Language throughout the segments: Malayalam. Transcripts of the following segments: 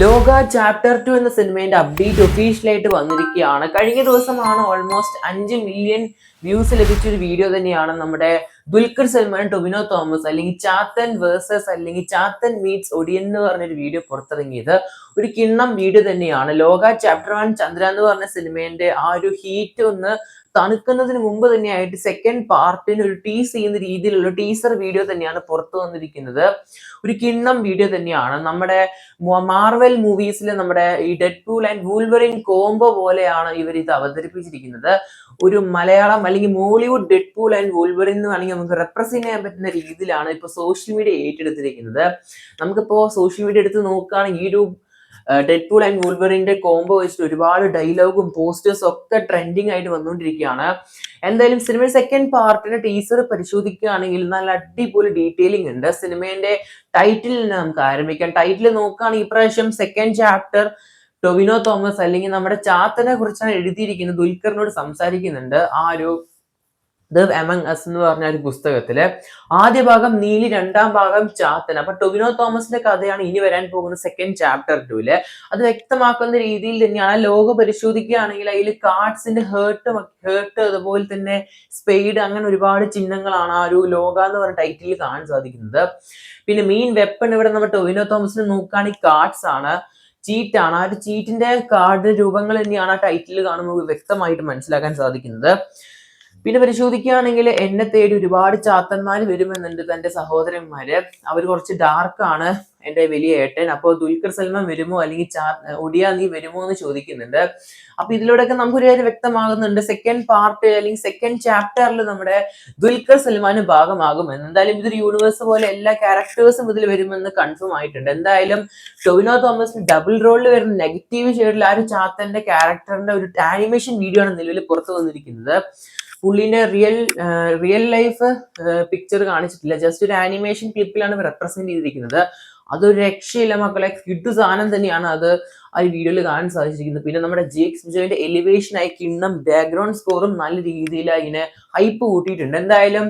ലോക ചാപ്റ്റർ ടു എന്ന സിനിമയുടെ അപ്ഡേറ്റ് ഒഫീഷ്യലായിട്ട് വന്നിരിക്കുകയാണ്. കഴിഞ്ഞ ദിവസമാണ് ഓൾമോസ്റ്റ് അഞ്ച് മില്യൺ വ്യൂസ് ലഭിച്ച ഒരു വീഡിയോ തന്നെയാണ് നമ്മുടെ ദുൽഖർ സൽമാൻ ടൊമിനോ തോമസ് അല്ലെങ്കിൽ ചാത്തൻ വേഴ്സസ് അല്ലെങ്കിൽ ചാത്തൻ മീറ്റ്സ് ഒടിയൻ എന്ന് പറഞ്ഞൊരു വീഡിയോ പുറത്തിറങ്ങിയത്. ഒരു കിണ്ണം വീഡിയോ തന്നെയാണ്. ലോക ചാപ്റ്റർ വൺ ചന്ദ്ര എന്ന് പറഞ്ഞ സിനിമേന്റെ ആ ഒരു ഹീറ്റ് ഒന്ന് തണുക്കുന്നതിന് മുമ്പ് തന്നെയായിട്ട് സെക്കൻഡ് പാർട്ടിന് ഒരു ടീസ് ചെയ്യുന്ന രീതിയിലുള്ള ടീസർ വീഡിയോ തന്നെയാണ് പുറത്തു വന്നിരിക്കുന്നത്. ഒരു കിണ്ണം വീഡിയോ തന്നെയാണ്. നമ്മുടെ മാർവൽ മൂവീസിലെ നമ്മുടെ ഈ Deadpool and Wolverine combo പോലെയാണ് ഇവർ ഇത് അവതരിപ്പിച്ചിരിക്കുന്നത്. ഒരു മലയാളം അല്ലെങ്കിൽ Mollywood Deadpool and Wolverine എന്ന് വേണമെങ്കിൽ നമുക്ക് റെപ്രസെന്റ് ചെയ്യാൻ പറ്റുന്ന രീതിയിലാണ് ഇപ്പൊ സോഷ്യൽ മീഡിയ ഏറ്റെടുത്തിരിക്കുന്നത്. നമുക്കിപ്പോ സോഷ്യൽ മീഡിയ എടുത്ത് നോക്കുകയാണെങ്കിൽ ഈ ഒരു ഡെഡ് പൂൾ ആൻഡ് വൂൾബറിന്റെ കോംബോ വെച്ചിട്ട് ഒരുപാട് ഡയലോഗും പോസ്റ്റേഴ്സും ഒക്കെ ട്രെൻഡിങ് ആയിട്ട് വന്നുകൊണ്ടിരിക്കുകയാണ് എന്തായാലും സിനിമയുടെ സെക്കൻഡ് പാർട്ടിന്റെ ടീസർ പരിശോധിക്കുകയാണെങ്കിൽ നല്ല അടിപൊളി ഡീറ്റെയിലിംഗ് ഉണ്ട്. സിനിമയുടെ ടൈറ്റിൽ നമുക്ക് ആരംഭിക്കാം. ടൈറ്റിൽ നോക്കുകയാണെങ്കിൽ ഇപ്രാവശ്യം സെക്കൻഡ് ചാപ്റ്റർ ടൊവിനോ തോമസ് അല്ലെങ്കിൽ നമ്മുടെ ചാത്തനെ കുറിച്ചാണ് എഴുതിയിരിക്കുന്നത്. ദുൽഖറിനോട് സംസാരിക്കുന്നുണ്ട്. ആ ഒരു ദ എമംഗ് അസ് എന്ന് പറഞ്ഞ ഒരു പുസ്തകത്തിൽ ആദ്യ ഭാഗം നീലി രണ്ടാം ഭാഗം ചാത്തൻ. അപ്പൊ ടൊവിനോ തോമസിന്റെ കഥയാണ് ഇനി വരാൻ പോകുന്ന സെക്കൻഡ് ചാപ്റ്റർ ടൂൽ അത് വ്യക്തമാക്കുന്ന രീതിയിൽ തന്നെയാണ്. ലോകം പരിശോധിക്കുകയാണെങ്കിൽ അതിൽ കാർഡ്സിന്റെ ഹേർട്ട് ഹേർട്ട് അതുപോലെ തന്നെ സ്പെയ്ഡ് അങ്ങനെ ഒരുപാട് ചിഹ്നങ്ങളാണ് ആ ഒരു ലോക എന്ന് പറഞ്ഞ ടൈറ്റിൽ കാണാൻ സാധിക്കുന്നത്. പിന്നെ മെയിൻ വെപ്പൺ ഇവിടെ നമ്മൾ ടൊവിനോ തോമസിന് നോക്കുകയാണെങ്കിൽ കാർഡ്സ് ആണ്. ചീറ്റാണ് ആ ഒരു ചീറ്റിന്റെ കാർഡ് രൂപങ്ങൾ തന്നെയാണ് ആ ടൈറ്റിൽ കാണുമ്പോൾ വ്യക്തമായിട്ട് മനസ്സിലാക്കാൻ സാധിക്കുന്നത്. പിന്നെ പരിശോധിക്കുകയാണെങ്കിൽ എന്നെ തേടി ഒരുപാട് ചാത്തന്മാർ വരുമെന്നുണ്ട് തന്റെ സഹോദരന്മാര്. അവർ കുറച്ച് ഡാർക്കാണ് എന്റെ വലിയ ഏട്ടൻ. അപ്പോൾ ദുൽഖർ സൽമാൻ വരുമോ? അല്ലെങ്കിൽ ചാ ഒടിയ നീ വരുമോ എന്ന് ചോദിക്കുന്നുണ്ട്. അപ്പൊ ഇതിലൂടെയൊക്കെ നമുക്കൊരു കാര്യം വ്യക്തമാകുന്നുണ്ട്. സെക്കൻഡ് പാർട്ട് അല്ലെങ്കിൽ സെക്കൻഡ് ചാപ്റ്ററിൽ നമ്മുടെ ദുൽഖർ സൽമാൻ ഭാഗമാകുമെന്ന് എന്തായാലും ഇതൊരു യൂണിവേഴ്സ് പോലെ എല്ലാ ക്യാരക്ടേഴ്സും ഇതിൽ വരുമെന്ന് കൺഫേം ആയിട്ടുണ്ട്. എന്തായാലും ടൊവിനോ തോമസ് ഡബിൾ റോളിൽ വരുന്ന നെഗറ്റീവ് ഷെയ്ഡിൽ ആ ഒരു ചാത്തന്റെ ക്യാരക്ടറിന്റെ ഒരു ആനിമേഷൻ വീഡിയോ ആണ് നിലവിൽ പുറത്തു വന്നിരിക്കുന്നത്. പുള്ളിന്റെ റിയൽ റിയൽ ലൈഫ് പിക്ചർ കാണിച്ചിട്ടില്ല. ജസ്റ്റ് ഒരു ആനിമേഷൻ ക്ലിപ്പിലാണ് റെപ്രസെന്റ് ചെയ്തിരിക്കുന്നത്. അതൊരു രക്ഷയില്ല മക്കളെ. കിട്ടു സാധനം തന്നെയാണ് അത് ആ വീഡിയോയിൽ കാണാൻ സാധിച്ചിരിക്കുന്നത്. പിന്നെ നമ്മുടെ ജേക്സ് വിജയന്റെ എലിവേഷൻ ആയി കിണ്ണം ബാക്ക്ഗ്രൗണ്ട് സ്കോറും നല്ല രീതിയിൽ അതിനെ ഹൈപ്പ് കൂട്ടിയിട്ടുണ്ട്. എന്തായാലും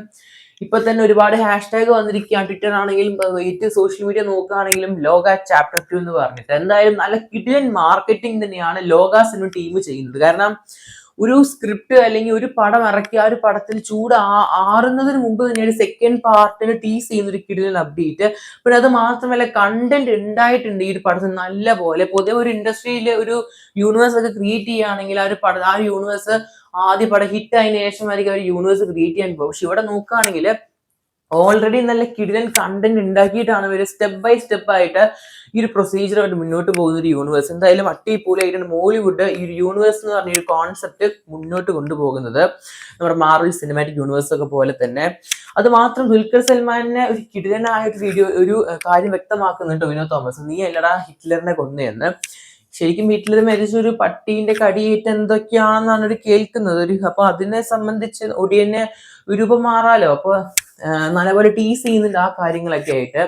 ഇപ്പൊ തന്നെ ഒരുപാട് ഹാഷ്ടാഗ് വന്നിരിക്കുകയാണ്. ട്വിറ്റർ ആണെങ്കിലും ഏറ്റവും സോഷ്യൽ മീഡിയ നോക്കുകയാണെങ്കിലും ലോക ചാപ്റ്റർ ടു എന്ന് പറഞ്ഞിട്ട്. എന്തായാലും നല്ല കിഡിലൻ മാർക്കറ്റിംഗ് തന്നെയാണ് ലോക സിനിമ ടീം ചെയ്യുന്നത്. കാരണം ഒരു സ്ക്രിപ്റ്റ് അല്ലെങ്കിൽ ഒരു പടം ഇറക്കി ആ ഒരു പടത്തിൽ ചൂട് ആറുന്നതിന് മുമ്പ് തന്നെ ഒരു സെക്കൻഡ് പാർട്ടിന് ടീസ് ചെയ്യുന്ന ഒരു കിടിലൻ അപ്ഡേറ്റ് പിന്നെ അത് മാത്രമല്ല കണ്ടന്റ് ഉണ്ടായിട്ടുണ്ട് ഈ ഒരു പടത്തിൽ നല്ല പോലെ. പൊതുവെ ഒരു ഇൻഡസ്ട്രിയിൽ ഒരു യൂണിവേഴ്സ് ഒക്കെ ക്രിയേറ്റ് ചെയ്യുകയാണെങ്കിൽ ആ ഒരു പടം ആ യൂണിവേഴ്സ് ആദ്യ പടം ഹിറ്റ് ആയതിനു ശേഷമായിരിക്കും അവർ യൂണിവേഴ്സ് ക്രിയേറ്റ് ചെയ്യാൻ പോകും പക്ഷെ ഇവിടെ നോക്കുകയാണെങ്കിൽ ഓൾറെഡി നല്ല കിടിലൻ കണ്ടന്റ് ഉണ്ടാക്കിയിട്ടാണ് ഇവർ സ്റ്റെപ്പ് ബൈ സ്റ്റെപ്പ് ആയിട്ട് ഈ ഒരു പ്രൊസീജിയറായിട്ട് മുന്നോട്ട് പോകുന്ന ഒരു യൂണിവേഴ്സ് എന്തായാലും അട്ടിപൊളിയായിട്ടാണ് മോളിവുഡ് ഈ ഒരു യൂണിവേഴ്സ് എന്ന് പറഞ്ഞ ഒരു കോൺസെപ്റ്റ് മുന്നോട്ട് കൊണ്ടുപോകുന്നത് നമ്മുടെ മാർവൽ സിനിമാറ്റിക് യൂണിവേഴ്സ് ഒക്കെ പോലെ തന്നെ. അത് മാത്രം ദുൽഖർ സൽമാനെ ഒരു കിടിലനായ ഒരു വീഡിയോ ഒരു കാര്യം വ്യക്തമാക്കുന്നുണ്ട് വിനോദ് തോമസ്. നീ അല്ലടാ ഹിറ്റ്ലറിനെ കൊന്നതെന്ന് ശരിക്കും ഹിറ്റ്ലർ മരിച്ച ഒരു പട്ടീന്റെ കടിയേറ്റ് എന്തൊക്കെയാണെന്നാണ് ഒരു കേൾക്കുന്നത്. ഒരു അപ്പൊ അതിനെ സംബന്ധിച്ച് ഒടിയനെ രൂപം മാറാലോ അപ്പൊ നല്ലപോലെ ടീസ് ചെയ്യുന്നുണ്ട് ആ കാര്യങ്ങളൊക്കെ ആയിട്ട്.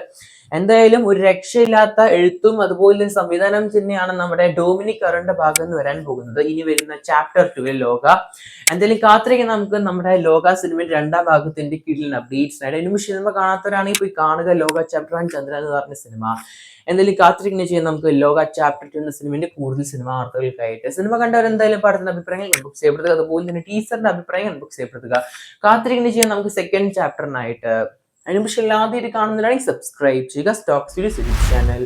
എന്തായാലും ഒരു രക്ഷയില്ലാത്ത എഴുത്തും അതുപോലെ സംവിധാനം തന്നെയാണ് നമ്മുടെ ഡോമിനിക് അറുണ്ട ഭാഗം വരാൻ പോകുന്നത്. ഇനി വരുന്ന ചാപ്റ്റർ ടുവിൽ ലോക. എന്തായാലും കാത്തിരിക്കാൻ നമുക്ക് നമ്മുടെ ലോക സിനിമയുടെ രണ്ടാം ഭാഗത്തിന്റെ കീഴിൽ അപ്ഡേറ്റ്സ് ആയിട്ട് അതിന് സിനിമ കാണാത്തവരാണെങ്കിൽ പോയി കാണുക. ലോക ചാപ്റ്റർ വൺ ചന്ദ്ര എന്ന് പറഞ്ഞ സിനിമ എന്തായാലും കാത്തിരിക്കുന്ന ചെയ്യാൻ നമുക്ക് ലോക ചാപ്റ്റർ ടു എന്ന സിനിമയുടെ കൂടുതൽ സിനിമ വാർത്തകൾക്കായിട്ട്. സിനിമ കണ്ടവർ എന്തായാലും പടത്തിന്റെ അഭിപ്രായങ്ങൾ ബുക്ക് ചെയ്യപ്പെടുത്തുക. അതുപോലെ തന്നെ ടീച്ചറിന്റെ അഭിപ്രായങ്ങൾ ബുക്ക് ചെയ്യപ്പെടുത്തുക. കാത്തിരിക്കുന്ന ചെയ്യാൻ നമുക്ക് സെക്കൻഡ് ചാപ്റ്ററിനായിട്ട് അതിന് ഇല്ലാതെ കാണുന്നതിനാണെങ്കിൽ സബ്സ്ക്രൈബ് ചെയ്യുക സ്റ്റോക്സ് ചാനൽ